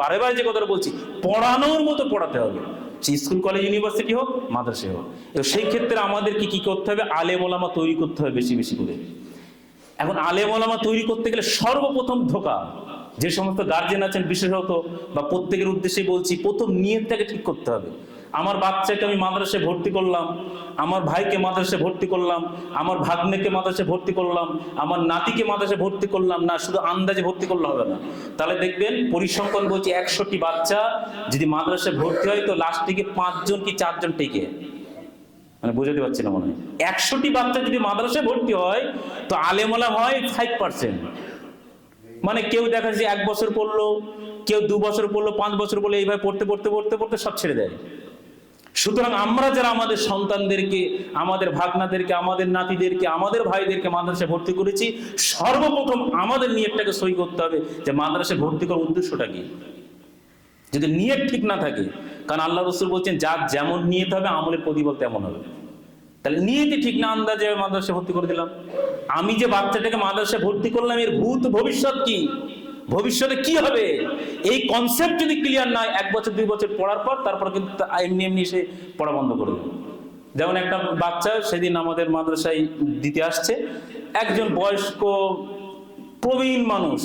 বারে বারে যে কথাটা বলছি, পড়ানোর মতো পড়াতে হবে। স্কুল, কলেজ, ইউনিভার্সিটি হোক, মাদ্রাসে হোক। তো সেই ক্ষেত্রে আমাদেরকে কি করতে হবে? আলেম ওলামা তৈরি করতে হবে বেশি বেশি করে। এখন আলেম ওলামা তৈরি করতে গেলে সর্বপ্রথম ধোকা, যে সমস্ত গার্জেন আছেন বিশেষত, বা প্রত্যেকের উদ্দেশ্যে বলছি, প্রথম নিয়তটাকে ঠিক করতে হবে। আমার বাচ্চাকে আমি মাদ্রাসে ভর্তি করলাম, আমার ভাইকে মাদ্রাসে ভর্তি করলাম, আমার ভাগ্নেকে মাদ্রাসে ভর্তি করলাম, আমার নাতিকে মাদ্রাসে ভর্তি করলাম, না, শুধু আন্দাজে ভর্তি করলে হবে না। তাহলে দেখবেন পরিসংখ্যান বলছি একশোটি বাচ্চা যদি মাদ্রাসে ভর্তি হয় তো লাস্ট থেকে পাঁচজন কি চারজন টিকে? মানে বুঝাতে পারছি না মনে হয়। একশোটি বাচ্চা যদি মাদ্রাসায় ভর্তি হয় তো আলেমলা হয় ফাইভ পার্সেন্ট মানে কেউ দেখা যায় এক বছর পড়ল, কেউ দু বছর পড়ল, পাঁচ বছর পড়ল, এইভাবে পড়তে পড়তে পড়তে পড়তে সব ছেড়ে দেয়। সুতরাং আমরা যারা আমাদের সন্তানদেরকে, আমাদের ভাগনাদেরকে, আমাদের নাতিদেরকে, আমাদের ভাইদেরকে মাদ্রাসায় ভর্তি করেছি, সর্বপ্রথম আমাদের নিয়তটাকে সই করতে হবে যে মাদ্রাসায় ভর্তি করার উদ্দেশ্যটা কি? যদি নিয়ত ঠিক না থাকে, কারণ আল্লাহ রসুল বলছেন, যার যেমন নিয়ত হবে, আমলের প্রতিফল তেমন হবে। তাহলে নিয়তি ঠিক না আন্দাজে মাদ্রাসায় ভর্তি করে দিলাম। আমি যে বাচ্চাটাকে মাদ্রাসায় ভর্তি করলাম, এর ভূত ভবিষ্যৎ কি? ভবিষ্যতে কি হবে? এই কনসেপ্ট যদি ক্লিয়ার নয় এক বছর, দুই বছর পড়ার পর তারপর কিন্তু এমনি এমনি সে পড়া বন্ধ করে দেবে। যেমন একটা বাচ্চা সেদিন আমাদের মাদ্রাসায় দিতে আসছে, একজন বয়স্ক প্রবীণ মানুষ,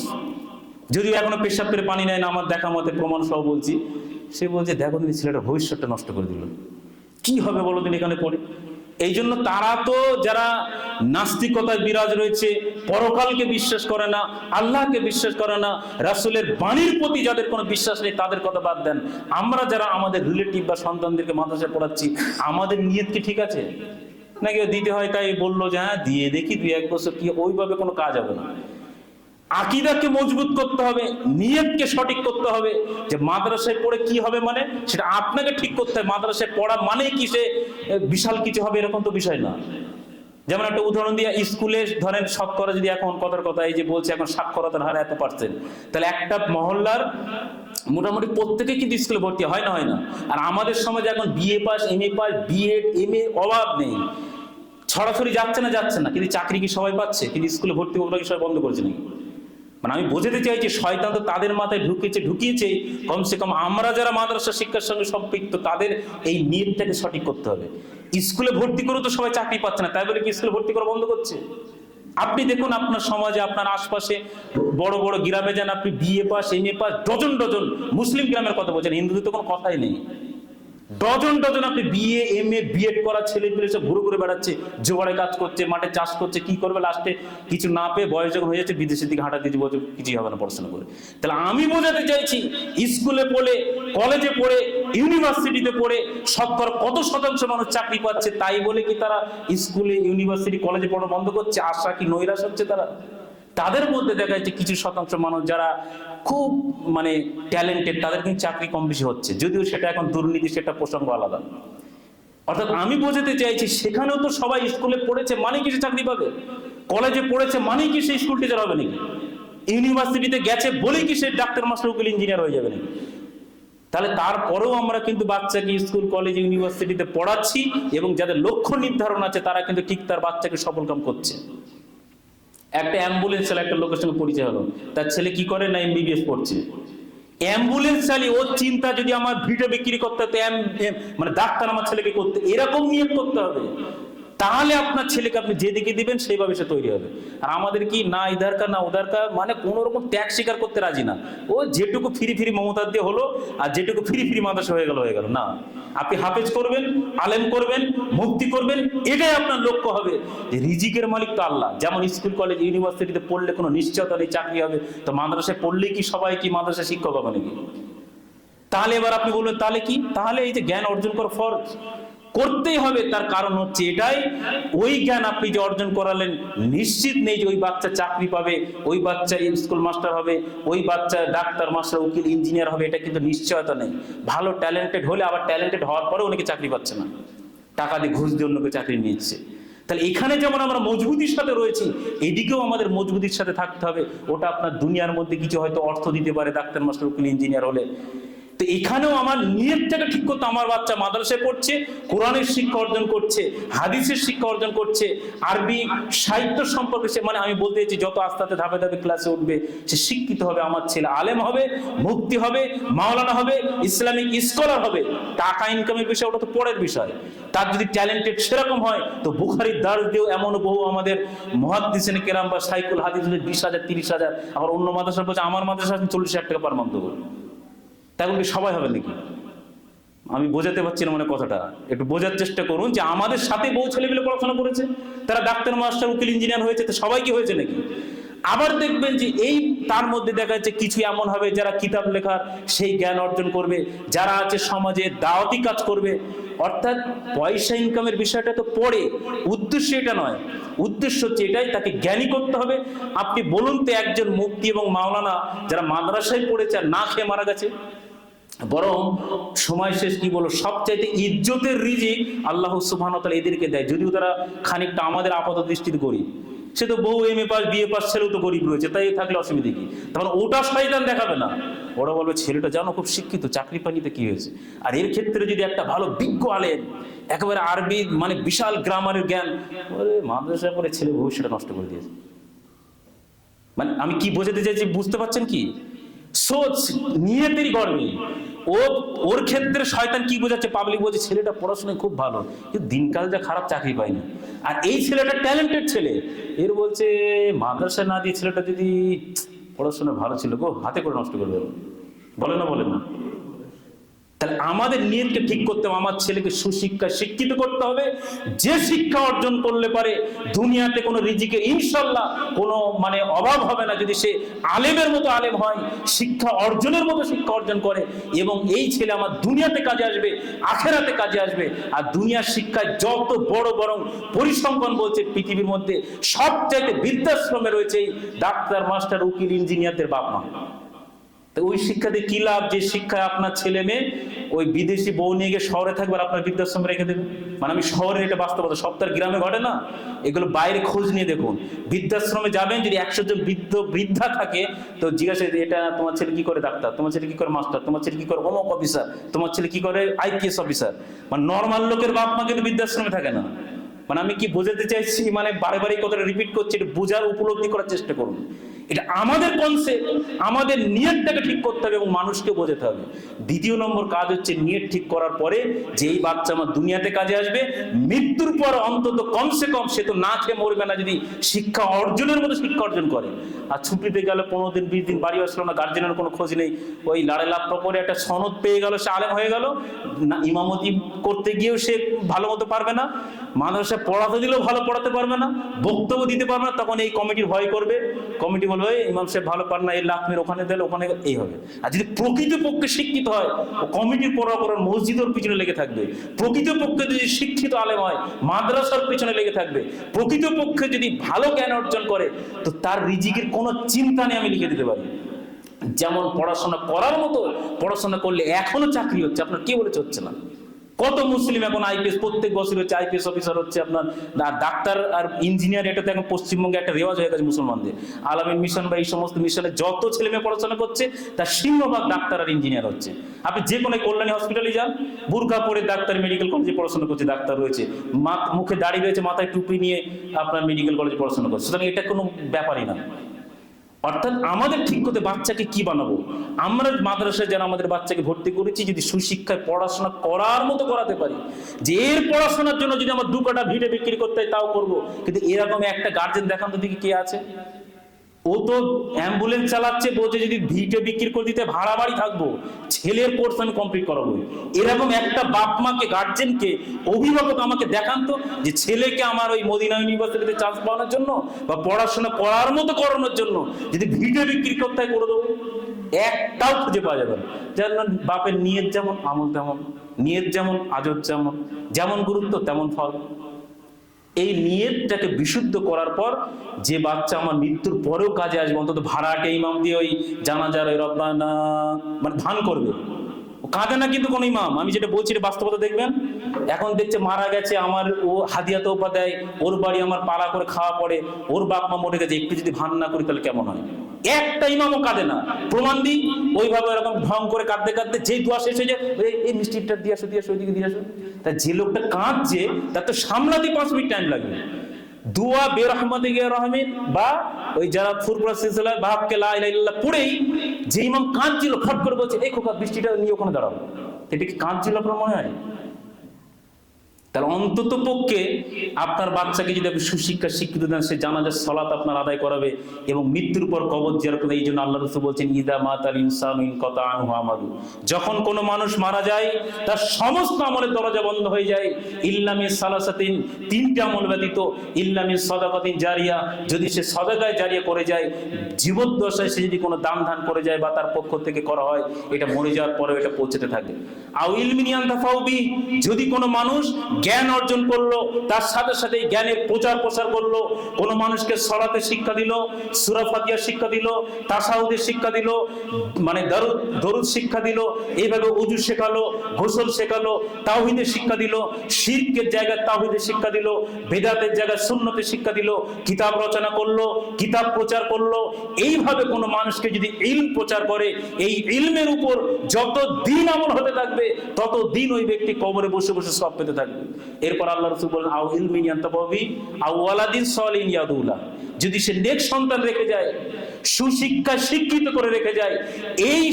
যদিও এখনও পেশাব করে পানি নেয় না, আমার দেখা মতে প্রমাণ সহ বলছি, সে বলছে, দেখো তুমি ছেলেটার ভবিষ্যৎটা নষ্ট করে দিল। কি হবে বলো তুমি এখানে পড়ে? এই জন্য তারা তো যারা নাস্তিকতায় বিরাজ রয়েছে, পরকালকে বিশ্বাস করে না, আল্লাহকে বিশ্বাস করে না, রাসুলের বাণীর প্রতি যাদের কোনো বিশ্বাস নেই, তাদের কথা বাদ দেন। আমরা যারা আমাদের রিলেটিভ বা সন্তানদেরকে মাদ্রাসায় পড়াচ্ছি, আমাদের নিয়ত কি ঠিক আছে? নাকি দিতে হয় তাই বলল যে হ্যাঁ দিয়ে দেখি, দুই এক বছর কি, ওইভাবে কোনো কাজ হবে না। আকিদাকে মজবুত করতে হবে, নিয়তকে সঠিক করতে হবে, যে মাদ্রাসায় পড়ে কি হবে মানে? সেটা আপনাকে ঠিক করতে হবে। মাদ্রাসায় পড়া মানে কি সে বিশাল কিছু হবে এরকম তো বিষয় না। যেমন একটা উদাহরণ দিয়ে স্কুলে ধরেন শতকরা যদি এখন কথার কথা, এই যে বলছে এখন সাক্ষরতার হার এত পার্সেন্ট তাহলে একটা মহল্লার মোটামুটি প্রত্যেকে কিন্তু স্কুলে ভর্তি হয় না হয় না। আর আমাদের সমাজে এখন BA pass M A pass BEd M A অভাব নেই। ছড়াছড়ি যাচ্ছে না যাচ্ছে না। কিন্তু চাকরি কি সবাই পাচ্ছে? কিন্তু স্কুলে ভর্তি ওগুলো কি সবাই বন্ধ করেছে নাকি? মানে আমি বোঝাতে চাইছি শয়তান তো তাদের মাথায় ঢুকিয়েছে ঢুকিয়েছে। কমসে কম আমরা যারা মাদ্রাসা শিক্ষার সঙ্গে সম্পৃক্ত, তাদের এই নিয়তটাকে সঠিক করতে হবে। স্কুলে ভর্তি করে তো সবাই চাকরি পাচ্ছে না, তাই বলে কি স্কুলে ভর্তি করা বন্ধ করছে? আপনি দেখুন আপনার সমাজে, আপনার আশপাশে বড় বড় গ্রামে যান, আপনি BA pass M A pass dozen dozen, মুসলিম গ্রামের কথা বলছেন, হিন্দুদের তো কোনো কথাই নেই। ডজন ডজন আপনি বিএ এম এ বিএড করা ছেলে পেলে সব ঘুরে ঘুরে বেড়াচ্ছে জোগাড়ে কাজ করছে, মাঠে চাষ করছে, কি করবে লাস্টে কিছু না পেয়ে বয়স যখন হয়ে যাচ্ছে, বিদেশের দিকে হাঁটা দিতে বলছে কিছুই হবে না পড়াশোনা করে। তাহলে আমি বোঝাতে চাইছি স্কুলে পড়ে কলেজে পড়ে ইউনিভার্সিটিতে পড়ে শতকরা কত শতাংশ মানুষ চাকরি পাচ্ছে, তাই বলে কি তারা স্কুলে ইউনিভার্সিটি কলেজে পড়া বন্ধ করছে? আশা কি নৈরাশ হচ্ছে তারা? তাদের মধ্যে দেখা যাচ্ছে কিছু শতাংশ মানুষ যারা খুব মানে ট্যালেন্টেড তাদের কিন্তু চাকরি কম বেশি হচ্ছে। যদিও সেটা এখন দুর্নীতি সেটা প্রসঙ্গ আলাদা। অর্থাৎ আমি বোঝাতে চাইছি, সেখানেও তো সবাই স্কুলে পড়েছে মানে কি সে চাকরি পাবে? কলেজে পড়েছে মানে কি সে স্কুল টিচার হবে নাকি? ইউনিভার্সিটিতে গেছে বলেই কি সে ডাক্তার মাস্টার উকিল ইঞ্জিনিয়ার হয়ে যাবে নাকি? তাহলে তারপরেও আমরা কিন্তু বাচ্চাকে স্কুল, কলেজ, ইউনিভার্সিটিতে পড়াচ্ছি এবং যাদের লক্ষ্য নির্ধারণ আছে, তারা কিন্তু ঠিক তার বাচ্চাকে সফলকাম করছে। একটা অ্যাম্বুলেন্স চালা একটা লোকের সঙ্গে পরিচয় হলো। তার ছেলে কি করে না এমবিবিএস পড়ছে? অ্যাম্বুলেন্স চালিয়ে ওর চিন্তা যদি আমার ভিডিও বিক্রি করতে হতো মানে ডাক্তার আমার ছেলেকে করতে, এরকম নিয়োগ করতে হবে। তাহলে আপনার ছেলেকে আপনি যেদিকে দিবেন, সেইভাবে সে তৈরি হবে। আর আমাদের কি, না ইধার কা না উধার কা মানে কোন রকম ত্যাগ স্বীকার করতে রাজি না। ও যেটুকু ফ্রি ফ্রি মমতার দিয়ে হলো, আর যেটুকু ফ্রি ফ্রি মাদ্রাসা হয়ে গেল হয়ে গেল। না। আপনি হাফেজ করবেন, আলেম করবেন মুক্তি করবেন, এটাই আপনার লক্ষ্য হবে। যে রিজিকের মালিক তো আল্লাহ। যেমন স্কুল, কলেজ, ইউনিভার্সিটিতে পড়লে কোনো নিশ্চয়তা নেই, চাকরি হবে। তো মাদ্রাসায় পড়লেই কি সবাই কি মাদ্রাসা শিক্ষক হবে নাকি? তাহলে এবার আপনি বলবেন, তাহলে কি? তাহলে এই যে জ্ঞান অর্জন করা ফরজ। করতেই হবে, তার কারণ হচ্ছে এটাই। ওই জ্ঞান আপনি যে অর্জন করালেন, নিশ্চিত নেই যে ওই বাচ্চা চাকরি পাবে, ওই বাচ্চা স্কুল মাস্টার হবে, ওই বাচ্চা ডাক্তার মাস্টার উকিল ইঞ্জিনিয়ার হবে, এটা কিন্তু নিশ্চয়তা নেই। ভালো ট্যালেন্টেড হলে আবার ট্যালেন্টেড হওয়ার পরে অনেকে চাকরি পাচ্ছে না। টাকা দিয়ে ঘুষ দিয়ে অন্যকে চাকরি নিচ্ছে। তাহলে এখানে যেমন আমরা মজবুতির সাথে রয়েছি, এদিকেও আমাদের মজবুতির সাথে থাকতে হবে। ওটা আপনার দুনিয়ার মধ্যে কিছু হয়তো অর্থ দিতে পারে, ডাক্তার মাস্টার উকিল ইঞ্জিনিয়ার হলে। তো এখানেও আমার নিয়তটাকে ঠিক করতে আমার বাচ্চা মাদ্রাসায় পড়ছে, কোরআনের শিক্ষা অর্জন করছে, হাদিসের শিক্ষা অর্জন করছে, আরবি সাহিত্য সম্পর্কে সে মানে আমি বলতে চাইছি, যত আস্তে আস্তে ধাপে ধাপে ক্লাসে উঠবে, সে শিক্ষিত হবে, আমার ছেলে আলেম হবে, মুক্তি হবে, মাওলানা হবে, ইসলামিক স্কলার হবে। টাকা ইনকামের বিষয়, ওটা তো পরের বিষয়। তার যদি ট্যালেন্টেড সেরকম হয়, তো বুখারির দার দিয়েও এমন বহু আমাদের মহাদিসেন কেরাম বা সাইকুল হাদিস বিশ হাজার, তিরিশ হাজার। আবার অন্য মাদ্রাসা বলছে, আমার মাদ্রাসা চল্লিশ হাজার টাকা পার মান্থ তেমন কি সবাই হবে নাকি? আমি বোঝাতে পারছি না মানে কথাটা। একটু বোঝার চেষ্টা করুন যে আমাদের সাথে বহু ছেলেগুলো পড়াশোনা করেছে, তারা ডাক্তার, মাস্টার, উকিল, ইঞ্জিনিয়ার হয়েছে, তো সবাই কি হয়েছে নাকি? আবার দেখবেন যে এই তার মধ্যে দেখা যাচ্ছে কিছু এমন হবে যারা কিতাব লেখার সেই জ্ঞান অর্জন করবে, যারা আছে সমাজে দাওয়াতি কাজ করবে। অর্থাৎ পয়সা ইনকামের বিষয়টা তো পড়ে। উদ্দেশ্য এটা নয়। উদ্দেশ্য হচ্ছে এটাই, তাকে জ্ঞানী করতে হবে। আপনি বলুন তো একজন মুক্তি এবং মাওলানা যারা মাদ্রাসায় পড়েছে আর না খেয়ে মারা গেছে বরং সময় শেষ কি বলো? সবচাইতে ইজ্জতের রিজি আল্লাহ সুবহান তাআলা এদেরকে দেয়। যদিও তারা খানিকটা আমাদের আপাত দৃষ্টিতে গরিব। সে তো বউ, M A pass BA pass, ছেলেও তো গরিব রয়েছে, তাই থাকলে অসুবিধা কি? তখন ওটা শয়তান দেখাবে না। ওরা বলবে, ছেলেটা জানো, খুব শিক্ষিত, চাকরি পানিতে কি হয়েছে? আর এর ক্ষেত্রে যদি একটা ভালো বিজ্ঞ আলেন একেবারে আরবি মানে বিশাল গ্রামারের জ্ঞান, ওরে মাদ্রাসায় পরে ছেলে ভবিষ্যৎটা নষ্ট করে দিয়েছে। মানে আমি কি বোঝাতে চাইছি, বুঝতে পারছেন কি? সোচ, নিয়তেরই গর্বে ও, ওর ক্ষেত্রে শয়তান কি বোঝাচ্ছে? পাবলিক বলছে, ছেলেটা পড়াশোনায় খুব ভালো, কিন্তু দিনকাল যা খারাপ চাকরি পায়নি আর এই ছেলেটা ট্যালেন্টেড ছেলে। এর বলছে মাদ্রাসায় না দিয়ে ছেলেটা যদি পড়াশোনা ভালো ছিল গো, হাতে করে নষ্ট করে দেবো। বলে না বলে না। তাহলে আমাদের নিয়তকে ঠিক করতে হবে, আমার ছেলেকে সুশিক্ষা শিক্ষিত করতে হবে। যে শিক্ষা অর্জন করলে পারে দুনিয়াতে কোনো রিজিকে ইনশাল্লাহ কোনো মানে অভাব হবে না। যদি সে আলেমের মতো আলেম হয়, শিক্ষা অর্জনের মতো শিক্ষা অর্জন করে এবং এই ছেলে আমার দুনিয়াতে কাজে আসবে, আখেরাতে কাজে আসবে, আর দুনিয়ার শিক্ষায় যত বড় বরং পরিসংখ্যান বলছে, পৃথিবীর মধ্যে সবচাইতে বৃদ্ধাশ্রমে রয়েছে এই ডাক্তার, মাস্টার, উকিল, ইঞ্জিনিয়ারদের বাপ মা। তো ওই শিক্ষাতে কি লাভ? যে শিক্ষায় আপনার ছেলে মেয়ে ওই বিদেশি বউ নিয়ে গিয়ে শহরে থাকবে আর আপনার বৃদ্ধাশ্রমে রেখে দেবে? মানে আমি শহরে এটা বাস্তবতা সপ্তাহ গ্রামে ঘটে না? এগুলো বাইরে খোঁজ নিয়ে দেখুন। বৃদ্ধাশ্রমে যাবেন, যদি একশো জন বৃদ্ধ, বৃদ্ধা থাকে, তো জিজ্ঞাসা এটা তোমার ছেলে কি করে ডাক্তার? তোমার ছেলে কি করে মাস্টার? তোমার ছেলে কি করে অমক অফিসার? তোমার ছেলে কি করে আইপিএস অফিসার? মানে নর্মাল লোকের বাপ মা কিন্তু বৃদ্ধাশ্রমে থাকে না। মানে আমি কি বোঝাতে চাইছি? মানে বারে বারে কথাটা রিপিট করছি, এটা বোঝার উপলব্ধি করার চেষ্টা করুন। এটা আমাদের কনসেপ্ট আমাদের নিয়তটাকে ঠিক করতে হবে এবং মানুষকে বোঝাতে হবে। দ্বিতীয় নম্বর কাজ হচ্ছে নিয়ত ঠিক করার পরে যে এই বাচ্চা আমার দুনিয়াতে কাজে আসবে, মৃত্যুর পর অন্তত কমসে কম সে তো না খেয়ে মরবে না যদি শিক্ষা অর্জনের মতো শিক্ষা অর্জন করে। আর ছুটিতে গেল পনেরো দিন, বিশ দিন, বাড়ি আসলো না গার্জেনের কোনো খোঁজ নেই। ওই লাড়ে লাভ পরে একটা সনদ পেয়ে গেল, সে আলেম হয়ে গেল। না, ইমামতি করতে গিয়েও সে ভালো মতো পারবে না। মাদ্রাসায় পড়াতে দিলেও ভালো পড়াতে পারবে না, বক্তব্য দিতে পারবে না, তখন এই কমিটির ভয় করবে। কমিটি বলবে ইমাম সাহেব ভালো পার না, এই লাখমের ওখানে দিলে ওখানে এই হবে। আর যদি প্রকৃতপক্ষে শিক্ষিত হয় কমিটির করার মসজিদের পিছনে লেগে থাকবে। প্রকৃতপক্ষে যদি শিক্ষিত আলেম হয়, মাদ্রাসার পিছনে লেগে থাকবে। প্রকৃতপক্ষে যদি ভালো জ্ঞান অর্জন করে, তো তার রিজিকের কোনো চিন্তা নেই আমি লিখে দিতে পারি। যেমন পড়াশোনা করার মতো, পড়াশোনা করলে এখনও চাকরি হচ্ছে, আপনার কি বলেছে হচ্ছে না? কত মুসলিম এখন আইপিএস, প্রত্যেক বছর হচ্ছে আইপিএস অফিসার হচ্ছে আপনার ডাক্তার আর ইঞ্জিনিয়ার এটা তো এখন পশ্চিমবঙ্গে একটা রেওয়াজ হয়ে গেছে মুসলমানদের। আলামিন মিশন বা এই সমস্ত মিশনে যত ছেলে মেয়ে পড়াশোনা করছে, তার সিংহভাগ ডাক্তার আর ইঞ্জিনিয়ার হচ্ছে। আপনি যে কোনো কল্যাণী হসপিটালে যান বুর্খা পরে ডাক্তার মেডিকেল কলেজে পড়াশোনা করছে ডাক্তার রয়েছে। মুখে দাড়ি রয়েছে, মাথায় টুপি নিয়ে আপনার মেডিকেল কলেজে পড়াশোনা করছে। সুতরাং এটা কোনো ব্যাপারই না। অর্থাৎ আমাদের ঠিক করতে বাচ্চাকে কি বানাবো? আমরা মাদ্রাসায় যেন আমাদের বাচ্চাকে ভর্তি করেছি, যদি সুশিক্ষায় পড়াশোনা করার মতো করাতে পারি, যে এর পড়াশোনার জন্য যদি আমার দু কাটা ভিড়ে বিক্রি করতে হয়, তাও করব। কিন্তু এরকম একটা গার্জেন দেখানো দিকে কে আছে? ও তো অ্যাম্বুলেন্স চালাচ্ছে বলছে যদি ভিটে বিক্রি করে দিতে ভাড়া বাড়ি থাকব, ছেলের কোর্স আমি কমপ্লিট করাবো। এরকম একটা বাপ মাকে গার্জেনকে অভিভাবক আমাকে দেখান তো যে ছেলেকে আমার ওই মদিনা ইউনিভার্সিটিতে চান্স পাওয়ানোর জন্য বা পড়াশোনা করার মতো করানোর জন্য যদি ভিডিও বিক্রি করতে করে দেবো। একটাও খুঁজে পাওয়া যাবে না। বাপের নিয়ত যেমন, আমল তেমন, নিয়ত যেমন, আজত যেমন যেমন গুরুত্ব তেমন ফল। এই নিয়তটাকে বিশুদ্ধ করার পর যে বাচ্চা আমার মৃত্যুর পরেও কাজে আসবে, অন্তত ভাড়াটে ইমাম দিয়ে ওই জানাজার, ওই রব্বানা মানে ভান করবে। কাঁদে না কিন্তু কোনো ইমাম? আমি যেটা বলছি বাস্তবতা দেখবেন? এখন দেখছে মারা গেছে, আমার ও হাদিয়া তোপা দেয়, ওর বাড়ি আমার পাড়া করে খাওয়া পড়ে, ওর বাপ মা মরে গেছে, একটু যদি ভান না করি তাহলে কেমন হয়? একটা ইমামও কাঁদে না। প্রমাণ দিই ওইভাবে এরকম ঢং করে কাঁদতে কাঁদতে যেই দোয়া শেষ হয়ে যায়, এই- মিষ্টিটা দিয়ে আসো দিয়ে আসো ওইদিকে দিয়ে আসো। তা যে লোকটা কাঁদছে, তার তো সামলাতে পাঁচ মিনিট টাইম লাগবে। দুয়া বেরহমতে গিয়ে রহমিন বা ওই যারা ফুরপুরা সিলসিলা বাহাবকে লা ইলাহা ইল্লাল্লাহ পড়েই যে ইমাম কাঁদছিল, ফট করে বলছে, এই খোকা, বৃষ্টিটা নিয়ে ওখানে দাঁড়াও। এটা কি কাঁদছিল আপনার মনে হয়? তাহলে অন্তত পক্ষে আপনার বাচ্চাকে যদি আপনি সুশিক্ষা শিক্ষিত দেন, সে জানা জানাজার সলাত আপনার আদায় করাবে এবং মৃত্যুর পর কবর জিয়ার করে এই জন্য আল্লাহ রসুল বলছেন, ইদা মাতাল ইনসান ইন কথা আনহু আমাদু যখন কোনো মানুষ মারা যায়, তার সমস্ত আমলের দরজা বন্ধ হয়ে যায়। ইল্লামি সালাসাতিন, তিনটা আমল ব্যতীত। ইল্লামি সদাকাতিন জারিয়া, যদি সে সদাকায় জারিয়া করে যায়, জীবদ্দশায় সে যদি কোনো দান ধান করে যায় বা তার পক্ষ থেকে করা হয়, এটা মরে যাওয়ার পরেও এটা পৌঁছতে থাকে। আউ ইলমিনিয়ান তাফাউবি, যদি কোনো মানুষ জ্ঞান অর্জন করল, তার সাথে সাথে জ্ঞানের প্রচার প্রসার করল, কোনো মানুষকে সরাতে শিক্ষা দিল সুরাফাতিয়া শিক্ষা দিল, তাসাউদের শিক্ষা দিল মানে দরুদ দরুদ শিক্ষা দিল, এইভাবে উজু শেখালো, গোসল শেখালো, তাওহিদের শিক্ষা দিল, শিরকের জায়গায় তাওহিদের শিক্ষা দিল, বেদাতের জায়গায় শূন্যতে শিক্ষা দিল, কিতাব রচনা করল, কিতাব প্রচার করল, এইভাবে কোনো মানুষকে যদি ইলম প্রচার করে, এই ইলমের উপর যত দিন আমল হতে থাকবে, তত দিন ওই ব্যক্তি কবরে বসে বসে সব পেতে থাকবে। এরপর আল্লাহ রসুল বলেন আউ ইলমিন ইয়ান্তাবি আউ ওয়ালাদিন সলিন ইয়াদুল্লাহ যদি সে নেক সন্তান রেখে যায় সুশিক্ষা শিক্ষিত করে রেখে যায়। এই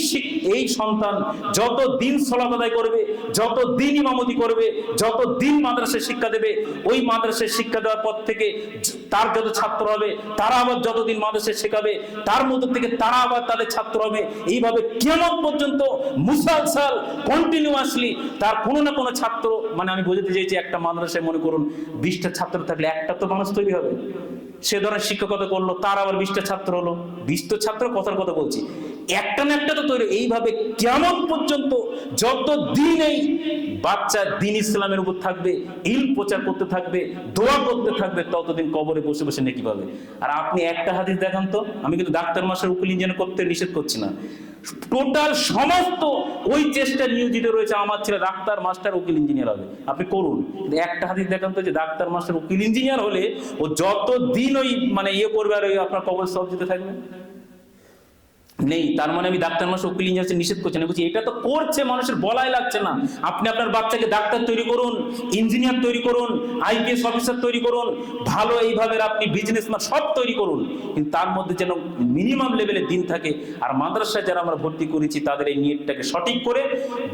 এই সন্তান যত দিন সলাত আদায় করবে, যত দিন ইমামতি করবে, যত দিন মাদ্রাসায় শিক্ষা দেবে, ওই মাদ্রাসায় শিক্ষা দেওয়ার পর থেকে তার যত ছাত্র হবে, তারা আবার যতদিন মাদ্রাসায় শেখাবে, তার মধ্যে থেকে তারা আবার তাদের ছাত্র হবে। এইভাবে কেমন পর্যন্ত মুসালসাল কন্টিনিউয়াসলি তার কোনো না কোনো ছাত্র মানে আমি বোঝাতে চাইছি একটা মাদ্রাসায় মনে করুন, বিশটা ছাত্র থাকলে একটা তো মানুষ তৈরি হবে। সে ধরনের শিক্ষকতা করল, তার আবার বিশটা ছাত্র হলো। বিশটা ছাত্র কথার কথা বলছি। একটা না একটা তো তৈরি। এইভাবে কেমন পর্যন্ত যত দিন এই বাচ্চা দিন ইসলামের উপর থাকবে ইল প্রচার করতে থাকবে, দোয়া করতে থাকবে, ততদিন কবরে বসে বসে নেকি পাবে। আর আপনি একটা হাদিস দেখান তো, আমি কিন্তু ডাক্তার মাসের উকিল ইঞ্জিনিয়ার করতে নিষেধ করছি না। টোটাল সমস্ত ওই চেষ্টা নিয়োজিত রয়েছে আমার ছেলে, ডাক্তার, মাস্টার, উকিল ইঞ্জিনিয়ার হবে। আপনি করুন। একটা হাতি দেখান তো যে ডাক্তার, মাস্টার, উকিল ইঞ্জিনিয়ার হলে ও যতদিন ওই মানে ইয়ে করবে আর ওই আপনার কবর সব যেতে থাকবে। নেই। তার মানে আমি ডাক্তার মাস উকিল ইঞ্জিনিয়ার নিষেধ করছি না। বলছি, এটা তো করছে মানুষের, বলাই লাগছে না। আপনি আপনার বাচ্চাকে ডাক্তার তৈরি করুন ইঞ্জিনিয়ার তৈরি করুন আইপিএস অফিসার তৈরি করুন, ভালো এইভাবে আপনি বিজনেসম্যান সব তৈরি করুন। কিন্তু তার মধ্যে যেন মিনিমাম লেভেলের দিন থাকে। আর মাদ্রাসায় যারা আমরা ভর্তি করেছি, তাদের এই নিয়তটাকে সঠিক করে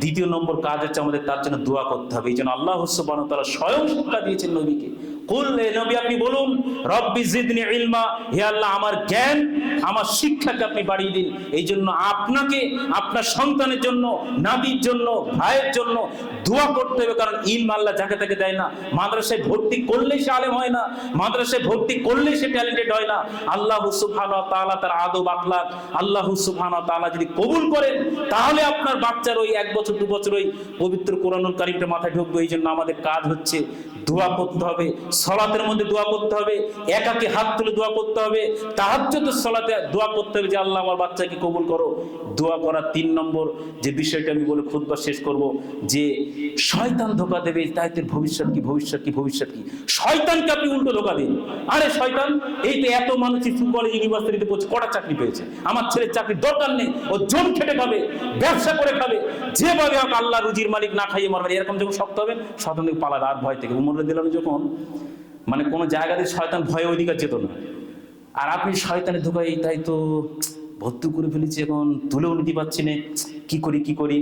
দ্বিতীয় নম্বর কাজ হচ্ছে আমাদের তার জন্য দোয়া করতে হবে। এই জন্য আল্লাহ সুবহান তারা স্বয়ং শিক্ষা দিয়েছেন নবীকে। কুল নবী, আপনি বলুন, রব্বি জিদনি ইলমা, হে আল্লাহ, আমার জ্ঞান, আমার শিক্ষাকে আপনি বাড়িয়ে দিন। এই জন্য আপনাকে, আপনার সন্তানের জন্য, নাতির জন্য, ভাইয়ের জন্য দোয়া করতে হবে, কারণ ইলম আল্লাহ যাকে তাকে দেয় না। মাদ্রাসায় ভর্তি করলেই সে আলেম হয় না, মাদ্রাসায় ভর্তি করলেই সে ট্যালেন্টেড হয় না। আল্লাহ সুবহানাহু ওয়া তাআলা তার আদব, আখলাক, আল্লাহ সুবহানাহু ওয়া তাআলা যদি কবুল করেন, তাহলে আপনার বাচ্চার ওই এক বছর, দু বছর ওই পবিত্র কোরআনুল কারিমটা মাথায় ঢুকবে। এই জন্য আমাদের কাজ হচ্ছে দোয়া করতে হবে সলাতের মধ্যে দোয়া করতে হবে, একাকে হাত তুলে দোয়া করতে হবে, তাহাজ্জুদ সলাতে দোয়া করতে হবে যে, আল্লাহ, আমার বাচ্চাকে কবুল করো। দোয়া করা তিন নম্বর যে বিষয়টা আমি বলে খুদবা শেষ করব, যে শয়তান ধোকা দেবে, তাই তোর ভবিষ্যৎ কি ভবিষ্যৎ কি ভবিষ্যৎ কি? শয়তানকে আপনি উল্টো ধোকা দিন। আরে শয়তান, এই তো এত মানুষ কলেজ ইউনিভার্সিটিতে পড়ছে, কটা চাকরি পেয়েছে? আমার ছেলের চাকরির দরকার নেই, ও জোন খেটে খাবে, ব্যবসা করে খাবে যেভাবে হোক আল্লাহ রুজির মালিক না খাইয়ে মারবে এরকম যখন শক্ত হবে শয়তান থেকে পালাবে আর ভয় থেকে। উমরে দিলাম যখন মানে কোনো জায়গাতে শয়তান ভয়ে অধিকার যেত না। আর আপনি শয়তানের ধোকায়, তাই তো ভর্তি করে ফেলেছি এখন তুলেও নিতে পারছি না, কি করি কি করি?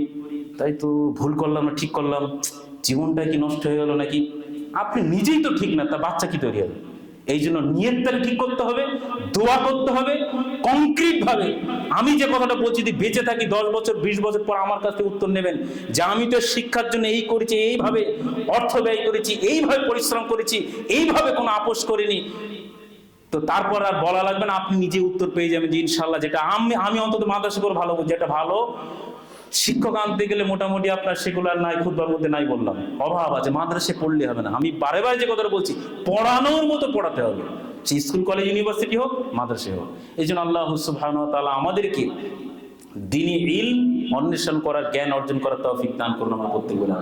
তাই তো ভুল করলাম না, ঠিক করলাম, জীবনটা কি নষ্ট হয়ে গেল নাকি? আপনি নিজেই তো ঠিক না, তা বাচ্চা কি তৈরি হবে? এই জন্য নিয়তটাকে ঠিক করতে হবে, দোয়া করতে হবে কংক্রিট ভাবে। আমি যে কথাটা বলছি, যদি বেঁচে থাকি দশ বছর, বিশ বছর পর আমার কাছ থেকে উত্তর নেবেন যে আমি তো শিক্ষার জন্য এই করেছি, এইভাবে অর্থ ব্যয় করেছি, এইভাবে পরিশ্রম করেছি, এইভাবে কোনো আপোষ করিনি। তো তারপর আর বলা লাগবে না, আপনি নিজে উত্তর পেয়ে যাবেন যে ইনশাল্লাহ যেটা আমি আমি অন্তত মাদ্রাসা করে ভালো বুঝি যেটা ভালো শিক্ষক আনতে গেলে মোটামুটি আপনার সেগুলো আর নাই, খুদবার মধ্যে নাই বললাম। অভাব আছে, মাদ্রাসে পড়লে হবে না। আমি বারে বারে যে কথাটা বলছি, পড়ানোর মতো পড়াতে হবে। সে স্কুল কলেজ ইউনিভার্সিটি হোক, মাদ্রাসে হোক। এই জন্য আল্লাহ হুসুফান তালা আমাদেরকে দিনে ইল অন্বেষণ করার, জ্ঞান অর্জন করার তৌফিক দান করুন আমরা প্রত্যেক বেলা